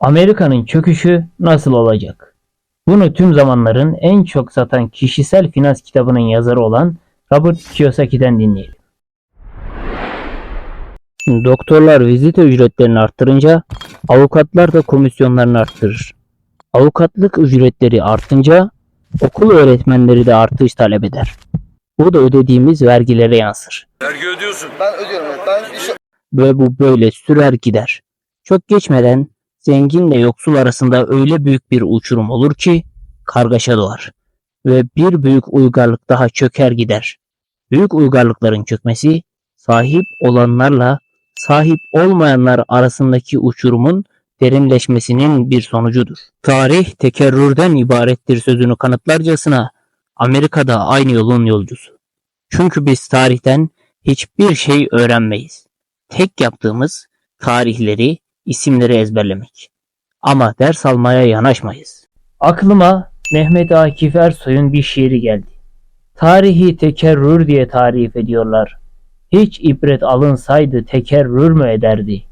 Amerika'nın çöküşü nasıl olacak? Bunu tüm zamanların en çok satan kişisel finans kitabının yazarı olan Robert Kiyosaki'den dinleyelim. Doktorlar vizite ücretlerini arttırınca avukatlar da komisyonlarını arttırır. Avukatlık ücretleri artınca okul öğretmenleri de artış talep eder. Bu da ödediğimiz vergilere yansır. Vergi ödüyorsun. Ben ödüyorum. Ben iş Ve bu böyle sürer gider. Çok geçmeden zenginle yoksul arasında öyle büyük bir uçurum olur ki kargaşa doğar. Ve bir büyük uygarlık daha çöker gider. Büyük uygarlıkların çökmesi sahip olanlarla sahip olmayanlar arasındaki uçurumun derinleşmesinin bir sonucudur. Tarih tekerrürden ibarettir sözünü kanıtlarcasına Amerika'da aynı yolun yolcusu. Çünkü biz tarihten hiçbir şey öğrenmeyiz. Tek yaptığımız tarihleri, isimleri ezberlemek. Ama ders almaya yanaşmayız. Aklıma Mehmet Akif Ersoy'un bir şiiri geldi. Tarihi tekerrür diye tarif ediyorlar. Hiç ibret alınsaydı tekerrür mü ederdi?